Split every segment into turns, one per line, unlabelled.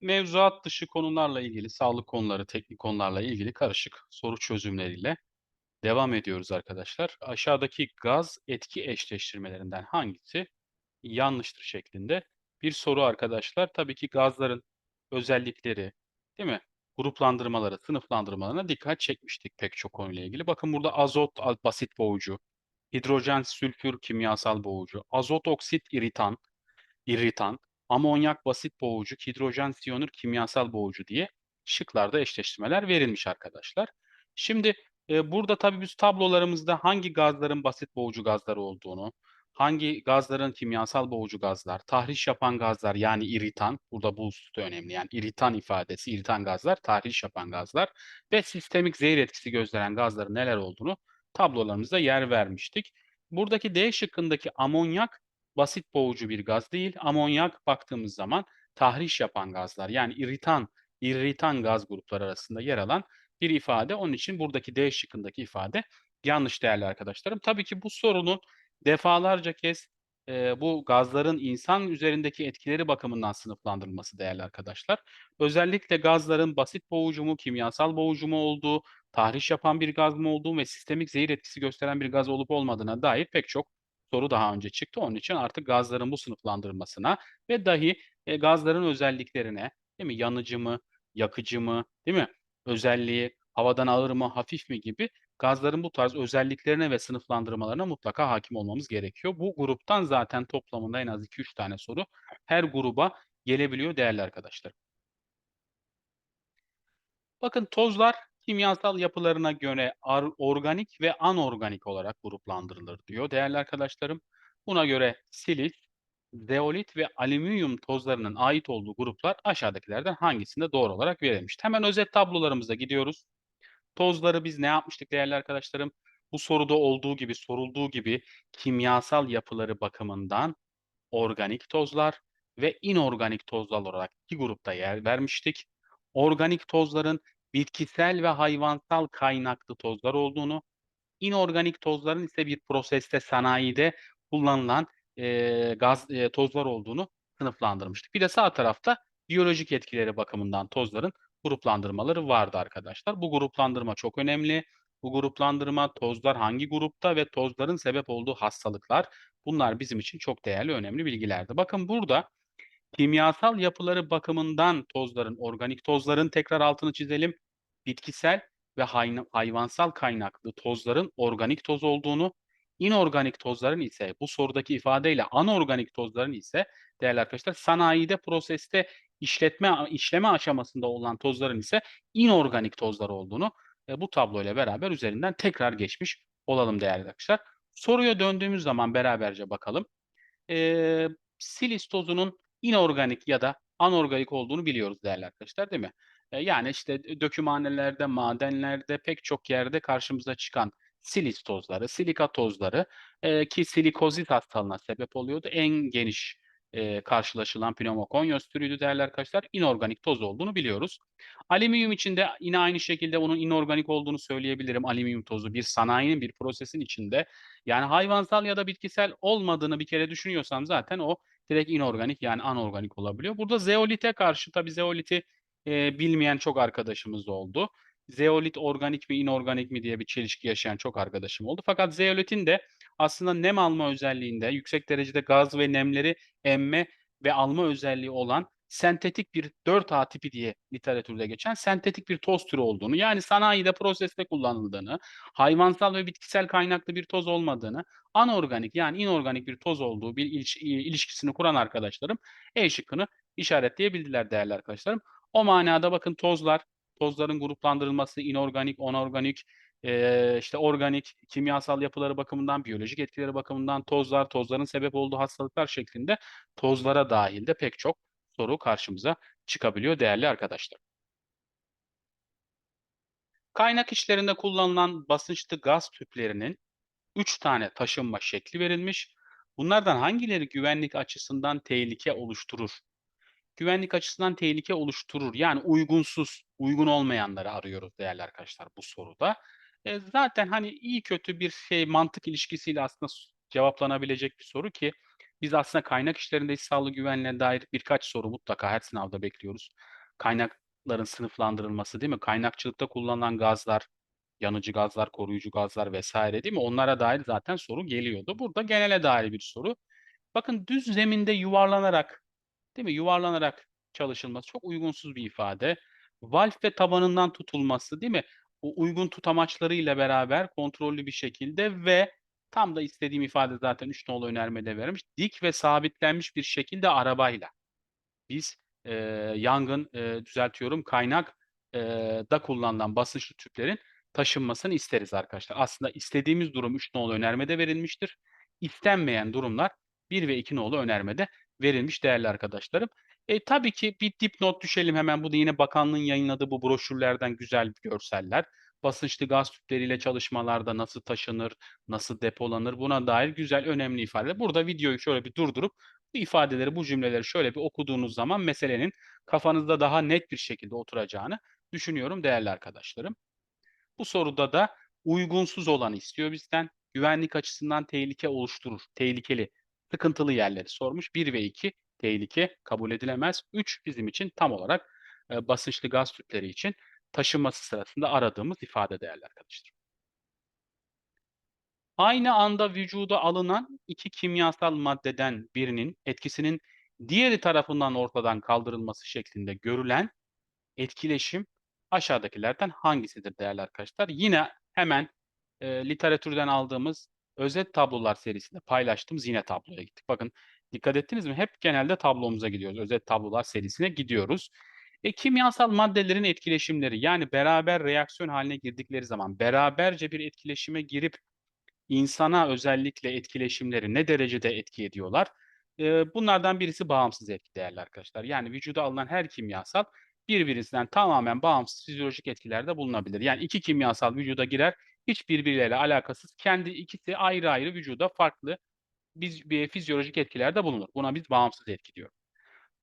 Mevzuat dışı konularla ilgili, sağlık konuları, teknik konularla ilgili karışık soru çözümleriyle devam ediyoruz arkadaşlar. Aşağıdaki gaz etki eşleştirmelerinden hangisi yanlıştır şeklinde bir soru arkadaşlar. Tabii ki gazların özellikleri, değil mi? Gruplandırmaları, sınıflandırmalarına dikkat çekmiştik pek çok konuyla ilgili. Bakın burada azot basit boğucu, hidrojen sülfür kimyasal boğucu, azot oksit iritan, irritan, amonyak basit boğucu, hidrojen siyanür kimyasal boğucu diye şıklarda eşleştirmeler verilmiş arkadaşlar. Şimdi e, burada tabii biz tablolarımızda hangi gazların basit boğucu gazları olduğunu, hangi gazların kimyasal boğucu gazlar, tahriş yapan gazlar yani iritan, burada bu husus da önemli yani iritan ifadesi, iritan gazlar, tahriş yapan gazlar ve sistemik zehir etkisi gösteren gazların neler olduğunu tablolarımızda yer vermiştik. Buradaki D şıkkındaki amonyak basit boğucu bir gaz değil. Amonyak baktığımız zaman tahriş yapan gazlar yani irritan, irritan gaz grupları arasında yer alan bir ifade. Onun için buradaki D şıkkındaki ifade yanlış değerli arkadaşlarım. Tabii ki bu sorunun defalarca kez e, bu gazların insan üzerindeki etkileri bakımından sınıflandırılması değerli arkadaşlar. Özellikle gazların basit boğucu mu, kimyasal boğucu mu olduğu, tahriş yapan bir gaz mı olduğu ve sistemik zehir etkisi gösteren bir gaz olup olmadığına dair pek çok soru daha önce çıktı. Onun için artık gazların bu sınıflandırılmasına ve dahi e, gazların özelliklerine, değil mi? Yanıcı mı, yakıcı mı, değil mi? Özelliği, havadan ağır mı, hafif mi gibi gazların bu tarz özelliklerine ve sınıflandırmalarına mutlaka hakim olmamız gerekiyor. Bu gruptan zaten toplamında en az 2-3 tane soru her gruba gelebiliyor değerli arkadaşlar. Bakın tozlar kimyasal yapılarına göre organik ve anorganik olarak gruplandırılır diyor değerli arkadaşlarım. Buna göre silis, zeolit ve alüminyum tozlarının ait olduğu gruplar aşağıdakilerden hangisinde doğru olarak verilmiştir? Hemen özet tablolarımıza gidiyoruz. Tozları biz ne yapmıştık değerli arkadaşlarım? Bu soruda olduğu gibi, sorulduğu gibi kimyasal yapıları bakımından organik tozlar ve inorganik tozlar olarak iki grupta yer vermiştik. Organik tozların bitkisel ve hayvansal kaynaklı tozlar olduğunu, inorganik tozların ise bir proseste, sanayide kullanılan eee, gaz eee, tozlar olduğunu sınıflandırmıştık. Bir de sağ tarafta biyolojik etkileri bakımından tozların gruplandırmaları vardı arkadaşlar. Bu gruplandırma çok önemli. Bu gruplandırma tozlar hangi grupta ve tozların sebep olduğu hastalıklar bunlar bizim için çok değerli, önemli bilgilerdi. Bakın burada Kimyasal yapıları bakımından tozların, organik tozların tekrar altını çizelim. Bitkisel ve hayvansal kaynaklı tozların organik toz olduğunu, inorganik tozların ise bu sorudaki ifadeyle anorganik tozların ise değerli arkadaşlar sanayide proseste işletme işleme aşamasında olan tozların ise inorganik tozlar olduğunu e, bu tabloyla beraber üzerinden tekrar geçmiş olalım değerli arkadaşlar. Soruya döndüğümüz zaman beraberce bakalım. Eee, silis tozunun inorganik ya da anorganik olduğunu biliyoruz değerli arkadaşlar, değil mi? Eee, yani, işte, dökümhanelerde, madenlerde, pek çok yerde karşımıza çıkan silis tozları, silika tozları, eee, ki silikozis hastalığına sebep oluyordu. En geniş, eee, karşılaşılan pneumokonyos türüydü değerli arkadaşlar. İnorganik toz olduğunu biliyoruz. Alüminyum için de yine aynı şekilde bunun inorganik olduğunu söyleyebilirim. Alüminyum tozu bir sanayinin, bir prosesin içinde yani hayvansal ya da bitkisel olmadığını bir kere düşünüyorsam zaten o direkt inorganik yani anorganik olabiliyor. Burada zeolite karşı tabii zeoliti, eee, bilmeyen çok arkadaşımız oldu. Zeolit organik mi inorganik mi diye bir çelişki yaşayan çok arkadaşım oldu. Fakat zeolitin de aslında nem alma özelliğinde, yüksek derecede gaz ve nemleri emme ve alma özelliği olan sentetik bir 4A tipi diye literatürde geçen sentetik bir toz türü olduğunu, yani sanayide, proseste kullanıldığını, hayvansal ve bitkisel kaynaklı bir toz olmadığını, anorganik yani inorganik bir toz olduğu bir iliş ilişkisini kuran arkadaşlarım E şıkkını işaretleyebildiler değerli arkadaşlarım. O manada bakın tozlar, tozların gruplandırılması inorganik, anorganik, eee, işte organik, kimyasal yapıları bakımından, biyolojik etkileri bakımından tozlar, tozların sebep olduğu hastalıklar şeklinde tozlara dahil de pek çok soru karşımıza çıkabiliyor değerli arkadaşlar. Kaynak işlerinde kullanılan basınçlı gaz tüplerinin 3 tane taşınma şekli verilmiş. Bunlardan hangileri güvenlik açısından tehlike oluşturur? Güvenlik açısından tehlike oluşturur. Yani uygunsuz, uygun olmayanları arıyoruz değerli arkadaşlar bu soruda. E, zaten hani iyi kötü bir şey mantık ilişkisiyle aslında cevaplanabilecek bir soru ki Biz aslında kaynak işlerinde iş sağlığı güvenliğine dair birkaç soru mutlaka her sınavda bekliyoruz. Kaynakların sınıflandırılması, değil mi? Kaynakçılıkta kullanılan gazlar, yanıcı gazlar, koruyucu gazlar vesaire değil mi? Onlara dair zaten soru geliyordu. Burada genele dair bir soru. Bakın düz zeminde yuvarlanarak, değil mi? Yuvarlanarak çalışılması çok uygunsuz bir ifade. Valf ve tabanından tutulması, değil mi? O uygun tutamaçlarıyla beraber kontrollü bir şekilde ve tam da istediğim ifade zaten 3 nolu önermede verilmiş. Dik ve sabitlenmiş bir şekilde arabayla. Biz, eee, yangın, eee, düzeltiyorum, kaynak eee, da kullanılan basınçlı tüplerin taşınmasını isteriz arkadaşlar. Aslında istediğimiz durum 3 nolu önermede verilmiştir. İstenmeyen durumlar 1 ve 2 nolu önermede verilmiş değerli arkadaşlarım. E, tabii ki bir dipnot düşelim hemen. Bu da yine bakanlığın yayınladığı bu broşürlerden güzel görseller. Basınçlı gaz tüpleriyle çalışmalarda nasıl taşınır, nasıl depolanır buna dair güzel, önemli ifadeler. Burada videoyu şöyle bir durdurup bu ifadeleri, bu cümleleri şöyle bir okuduğunuz zaman meselenin kafanızda daha net bir şekilde oturacağını düşünüyorum değerli arkadaşlarım. Bu soruda da uygunsuz olanı istiyor bizden. Güvenlik açısından tehlike oluşturur, tehlikeli, sıkıntılı yerleri sormuş. 1 ve 2 tehlike kabul edilemez. 3 bizim için tam olarak eee, basınçlı gaz tüpleri için taşınması sırasında aradığımız ifade değerli arkadaşlar. Aynı anda vücuda alınan 2 kimyasal maddeden birinin etkisinin diğeri tarafından ortadan kaldırılması şeklinde görülen etkileşim aşağıdakilerden hangisidir değerli arkadaşlar? Yine hemen, eee, literatürden aldığımız özet tablolar serisinde paylaştığımız yine tabloya gittik. Bakın dikkat ettiniz mi? Hep genelde tablomuza gidiyoruz. Özet tablolar serisine gidiyoruz. E, kimyasal maddelerin etkileşimleri yani beraber reaksiyon haline girdikleri zaman beraberce bir etkileşime girip insana özellikle etkileşimleri ne derecede etki ediyorlar? Eee, bunlardan birisi bağımsız etki değerli arkadaşlar. Yani vücuda alınan her kimyasal birbirinden tamamen bağımsız fizyolojik etkilerde bulunabilir. Yani 2 kimyasal vücuda girer, hiç birbirleriyle alakasız, kendi ikisi ayrı ayrı vücuda farklı biz bir fizyolojik etkilerde bulunur. Buna biz bağımsız etki diyoruz.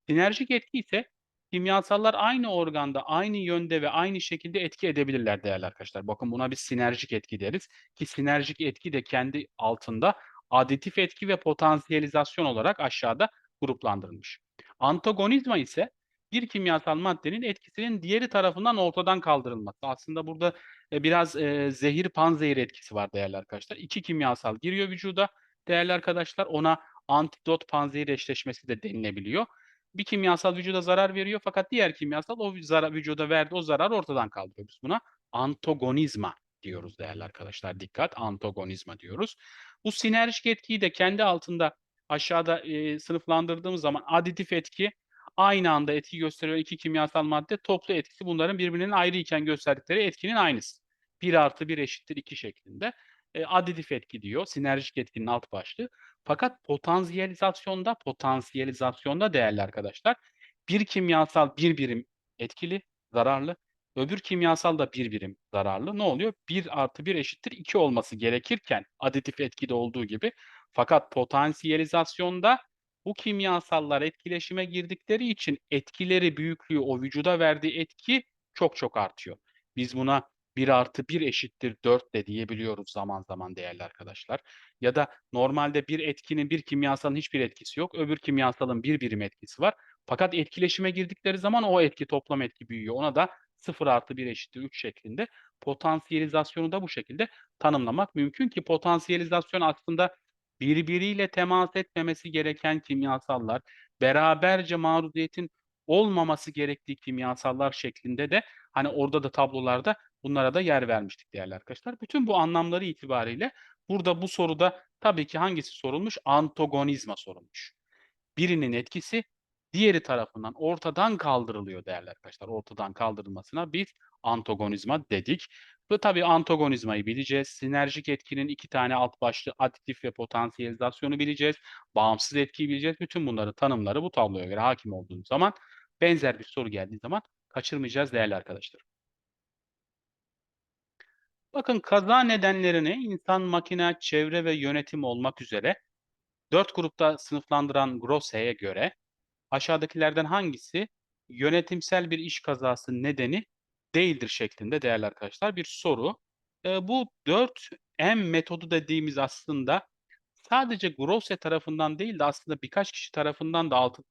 Sinerjik etki ise kimyasallar aynı organda, aynı yönde ve aynı şekilde etki edebilirler değerli arkadaşlar. Bakın buna biz sinerjik etki deriz ki sinerjik etki de kendi altında aditif etki ve potansiyelizasyon olarak aşağıda gruplandırılmış. Antagonizma ise bir kimyasal maddenin etkisinin diğeri tarafından ortadan kaldırılması. Aslında burada e, biraz e, zehir panzehir etkisi var değerli arkadaşlar. İki kimyasal giriyor vücuda değerli arkadaşlar. Ona antidot panzehir eşleşmesi de denilebiliyor. Bir kimyasal vücuda zarar veriyor fakat diğer kimyasal o zarar, vücuda verdiği o zararı ortadan kaldırıyor. Biz buna antagonizma diyoruz değerli arkadaşlar. Dikkat, antagonizma diyoruz. Bu sinerjik etkiyi de kendi altında aşağıda e, sınıflandırdığımız zaman aditif etki aynı anda etki gösteriyor iki kimyasal madde toplu etkisi bunların birbirinin ayrı iken gösterdikleri etkinin aynısı. 1 artı 1 eşittir 2 şeklinde. E, aditif etki diyor. Sinerjik etkinin alt başlığı. Fakat potansiyelizasyonda, potansiyelizasyonda değerli arkadaşlar bir kimyasal bir birim etkili, zararlı. Öbür kimyasal da bir birim zararlı. Ne oluyor? 1 artı 1 eşittir 2 olması gerekirken aditif etkide olduğu gibi. Fakat potansiyelizasyonda bu kimyasallar etkileşime girdikleri için etkileri, büyüklüğü, o vücuda verdiği etki çok çok artıyor. Biz buna 1 artı 1 eşittir 4 de diyebiliyoruz zaman zaman değerli arkadaşlar. Ya da normalde bir etkinin bir kimyasalın hiçbir etkisi yok. Öbür kimyasalın bir birim etkisi var. Fakat etkileşime girdikleri zaman o etki toplam etki büyüyor. Ona da 0 artı 1 eşittir 3 şeklinde potansiyelizasyonu da bu şekilde tanımlamak mümkün ki potansiyelizasyon aslında birbiriyle temas etmemesi gereken kimyasallar, beraberce maruziyetin olmaması gerektiği kimyasallar şeklinde de hani orada da tablolarda bunlara da yer vermiştik değerli arkadaşlar. Bütün bu anlamları itibariyle burada bu soruda tabii ki hangisi sorulmuş? Antagonizma sorulmuş. Birinin etkisi diğeri tarafından ortadan kaldırılıyor değerli arkadaşlar. Ortadan kaldırılmasına biz antagonizma dedik. Ve tabii antagonizmayı bileceğiz. Sinerjik etkinin iki tane alt başlığı aditif ve potansiyelizasyonu bileceğiz. Bağımsız etkiyi bileceğiz. Bütün bunları tanımları bu tabloya göre hakim olduğumuz zaman benzer bir soru geldiği zaman kaçırmayacağız değerli arkadaşlar. Bakın kaza nedenlerini insan, makine, çevre ve yönetim olmak üzere 4 grupta sınıflandıran Grossey'e göre aşağıdakilerden hangisi yönetimsel bir iş kazası nedeni değildir şeklinde değerli arkadaşlar bir soru. Bu 4M metodu dediğimiz aslında sadece Grosse tarafından değil de aslında birkaç kişi tarafından da altı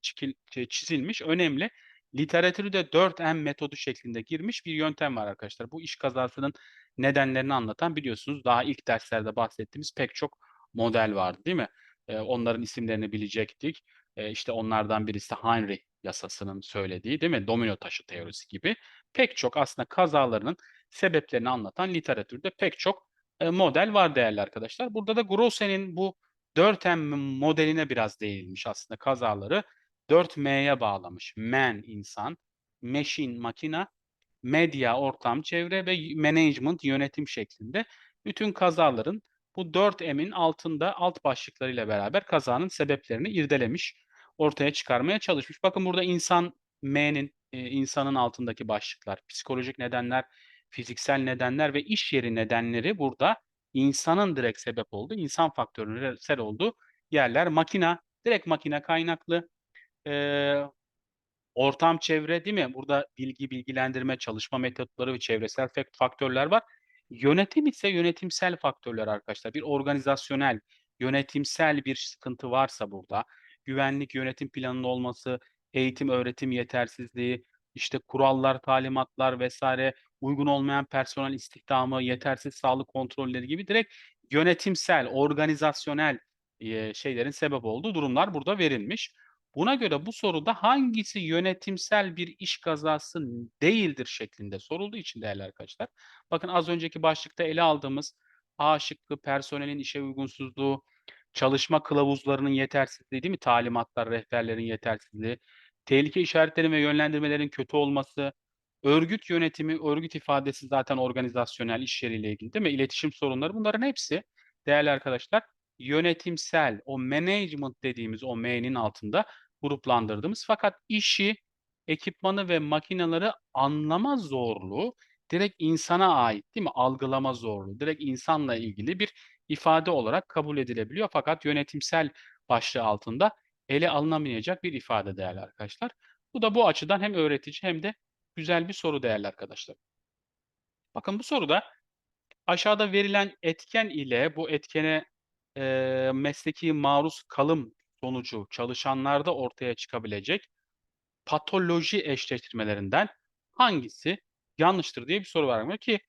çizilmiş önemli, literatüre 4M metodu şeklinde girmiş bir yöntem var arkadaşlar. Bu iş kazasının nedenlerini anlatan biliyorsunuz daha ilk derslerde bahsettiğimiz pek çok model vardı, değil mi? Onların isimlerini bilecektik. Eee, işte onlardan birisi Henry yasasının söylediği, değil mi? Domino taşı teorisi gibi pek çok aslında kazalarının sebeplerini anlatan literatürde pek çok, eee, model var değerli arkadaşlar. Burada da Grosse'nin bu 4M modeline biraz değinilmiş aslında kazaları 4M'ye bağlamış. Man insan, machine makina, medya ortam çevre ve management yönetim şeklinde bütün kazaların bu 4M'in altında alt başlıklarıyla beraber kazanın sebeplerini irdelemiş, ortaya çıkarmaya çalışmış. Bakın burada insan M'nin, eee, insanın altındaki başlıklar, psikolojik nedenler, fiziksel nedenler ve iş yeri nedenleri burada insanın direkt sebep olduğu, insan faktörünün sel olduğu yerler. Makina, direkt makine kaynaklı. Eee, ortam, çevre, değil mi? Burada bilgi, bilgilendirme, çalışma metotları ve çevresel faktörler var. Yönetim ise yönetimsel faktörler arkadaşlar. Bir organizasyonel, yönetimsel bir sıkıntı varsa burada, güvenlik yönetim planının olması, eğitim öğretim yetersizliği, işte kurallar, talimatlar vs. uygun olmayan personel istihdamı, yetersiz sağlık kontrolleri gibi direkt yönetimsel, organizasyonel, şeylerin sebep olduğu durumlar burada verilmiş. Buna göre bu soruda hangisi yönetimsel bir iş kazası değildir şeklinde sorulduğu için değerli arkadaşlar, bakın az önceki başlıkta ele aldığımız A şıkkı personelin işe uygunsuzluğu, çalışma kılavuzlarının yetersizliği, değil mi? Talimatlar, rehberlerin yetersizliği, tehlike işaretleri ve yönlendirmelerin kötü olması, örgüt yönetimi, örgüt ifadesi zaten organizasyonel iş yeriyle ilgili, değil mi? İletişim sorunları bunların hepsi değerli arkadaşlar yönetimsel, o management dediğimiz o M'nin altında gruplandırdığımız fakat işi, ekipmanı ve makineleri anlama zorluğu direkt insana ait, değil mi? Algılama zorluğu, direkt insanla ilgili bir ifade olarak kabul edilebiliyor fakat yönetimsel başlığı altında ele alınamayacak bir ifade değerli arkadaşlar. Bu da bu açıdan hem öğretici hem de güzel bir soru değerli arkadaşlar. Bakın bu soruda aşağıda verilen etken ile bu etkene, eee, mesleki maruz kalım sonucu çalışanlarda ortaya çıkabilecek patoloji eşleştirmelerinden hangisi yanlıştır diye bir soru var ki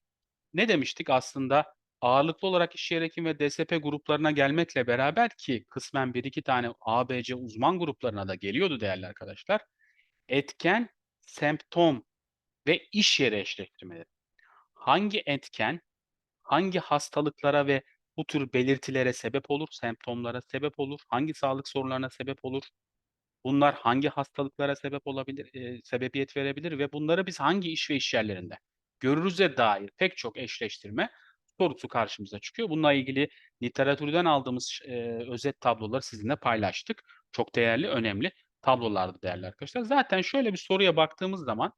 ne demiştik aslında ağırlıklı olarak iş yeri ve DSP gruplarına gelmekle beraber ki kısmen 1-2 tane ABC uzman gruplarına da geliyordu değerli arkadaşlar. Etken, semptom ve iş yeri eşleştirmeleri. Hangi etken, hangi hastalıklara ve bu tür belirtilere sebep olur, semptomlara sebep olur, hangi sağlık sorunlarına sebep olur? Bunlar hangi hastalıklara sebep olabilir, eee, sebebiyet verebilir ve bunları biz hangi iş ve işyerlerinde görürüze dair pek çok eşleştirme sorusu karşımıza çıkıyor. Bununla ilgili literatürden aldığımız eee, özet tabloları sizinle paylaştık. Çok değerli, önemli tablolardı değerli arkadaşlar. Zaten şöyle bir soruya baktığımız zaman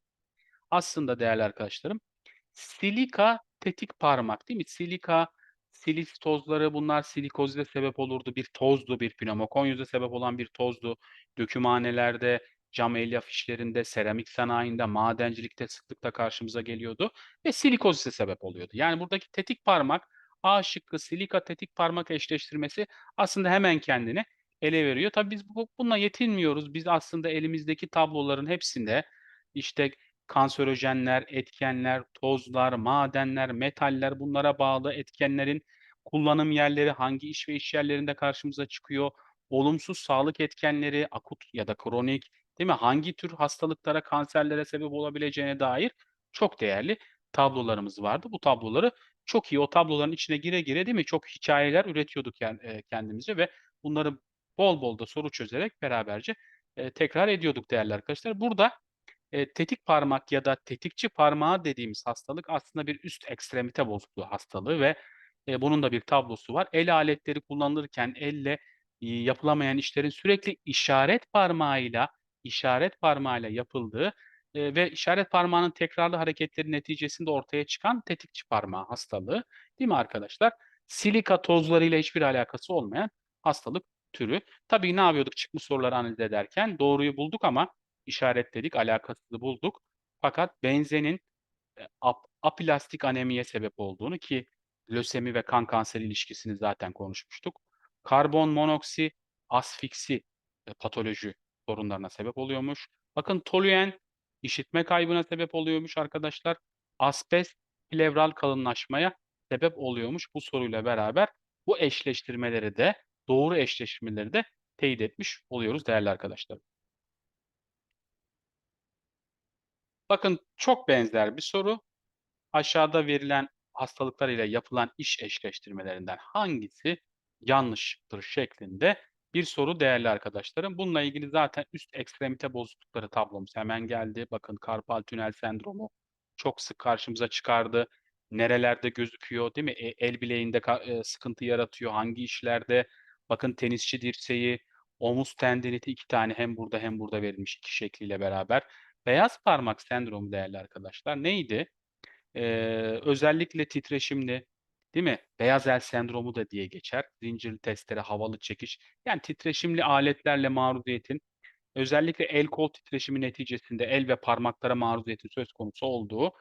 aslında değerli arkadaşlarım, silika tetik parmak, değil mi? Silika, silis tozları bunlar silikoze sebep olurdu. Bir tozdu, bir pnömokonyuza sebep olan bir tozdu. Dökümhanelerde, cam elyaf işlerinde, seramik sanayinde, madencilikte sıklıkla karşımıza geliyordu ve silikozise sebep oluyordu. Yani buradaki tetik parmak, A şıkkı silika tetik parmak eşleştirmesi aslında hemen kendini ele veriyor. Tabii biz bu bununla yetinmiyoruz. Biz aslında elimizdeki tabloların hepsinde, işte, kanserojenler, etkenler, tozlar, madenler, metaller, bunlara bağlı etkenlerin kullanım yerleri hangi iş ve işyerlerinde karşımıza çıkıyor, olumsuz sağlık etkenleri, akut ya da kronik, değil mi? Hangi tür hastalıklara, kanserlere sebep olabileceğine dair çok değerli tablolarımız vardı. Bu tabloları çok iyi, o tabloların içine gire gire, değil mi, çok hikâyeler üretiyorduk ken eee, kendimizce ve bunları bol bol da soru çözerek beraberce, tekrar ediyorduk değerli arkadaşlar. Burada, tetik parmak ya da tetikçi parmağı dediğimiz hastalık aslında bir üst ekstremite bozukluğu hastalığı ve, bunun da bir tablosu var. El aletleri kullanılırken elle, yapılamayan işlerin sürekli işaret parmağıyla işaret parmağıyla yapıldığı, eee, ve işaret parmağının tekrarlı hareketleri neticesinde ortaya çıkan tetikçi parmağı hastalığı, değil mi arkadaşlar? Silika tozlarıyla hiçbir alakası olmayan hastalık türü. Tabii ne yapıyorduk çıkmış soruları analiz ederken? Doğruyu bulduk ama işaretledik, alakasızı bulduk. Fakat benzenin, eee, ap aplastik anemiye sebep olduğunu ki lösemi ve kan kanseri ilişkisini zaten konuşmuştuk. karbon monoksi asfiksi e, patoloji sorunlarına sebep oluyormuş. Bakın toluen işitme kaybına sebep oluyormuş arkadaşlar. Asbest plevral kalınlaşmaya sebep oluyormuş bu soruyla beraber. Bu eşleştirmeleri de doğru eşleştirmeleri de teyit etmiş oluyoruz değerli arkadaşlar. Bakın çok benzer bir soru. Aşağıda verilen hastalıklar ile yapılan iş eşleştirmelerinden hangisi yanlıştır şeklinde bir soru değerli arkadaşlarım. Bununla ilgili zaten üst ekstremite bozuklukları tablomuz hemen geldi. Bakın karpal tünel sendromu çok sık karşımıza çıkardı. Nerelerde gözüküyor değil mi? E, el bileğinde e, sıkıntı yaratıyor. Hangi işlerde? Bakın tenisçi dirseği, omuz tendiniti iki tane hem burada hem burada verilmiş iki şekliyle beraber. Beyaz parmak sendromu değerli arkadaşlar neydi? Ee, özellikle titreşimli, değil mi? Beyaz el sendromu da diye geçer. Zincirli testere, havalı çekiş. Yani titreşimli aletlerle maruziyetin özellikle el kol titreşimi neticesinde el ve parmaklara maruziyetin söz konusu olduğu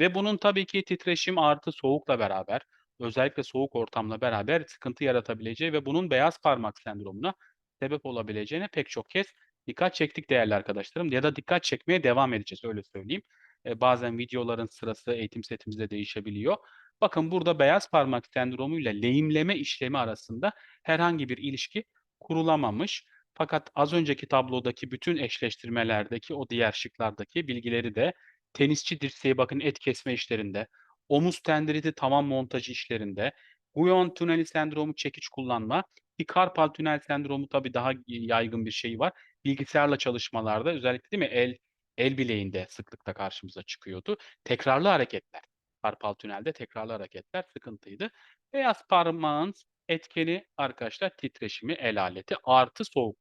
ve bunun tabii ki titreşim artı soğukla beraber özellikle soğuk ortamla beraber sıkıntı yaratabileceği ve bunun beyaz parmak sendromuna sebep olabileceğine pek çok kez dikkat çektik değerli arkadaşlarım ya da dikkat çekmeye devam edeceğiz öyle söyleyeyim. E, bazen videoların sırası eğitim setimizde değişebiliyor. Bakın burada beyaz parmak sendromu ile lehimleme işlemi arasında herhangi bir ilişki kurulamamış. Fakat az önceki tablodaki bütün eşleştirmelerdeki o diğer şıklardaki bilgileri de tenisçi dirseği bakın et kesme işlerinde, omuz tendiniti tamam montajı işlerinde, Guyon tüneli sendromu çekiç kullanma, ki karpal tünel sendromu tabii daha yaygın bir şey var. Bilgisayarla çalışmalarda özellikle değil mi el el bileğinde sıklıkta karşımıza çıkıyordu. Tekrarlı hareketler. Karpal tünelde tekrarlı hareketler sıkıntıydı. Beyaz parmağın etkeni arkadaşlar titreşimi el aleti artı soğuk.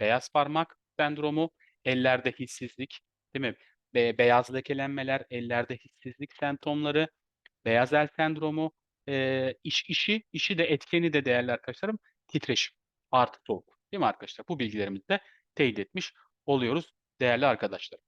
Beyaz parmak sendromu, ellerde hissizlik, değil mi? Be beyaz lekelenmeler, ellerde hissizlik semptomları, beyaz el sendromu, eee, iş işi işi de etkeni de değerli arkadaşlarım titreşim artı soğuk. Değil mi arkadaşlar? Bu bilgilerimizi de teyit etmiş oluyoruz değerli arkadaşlar.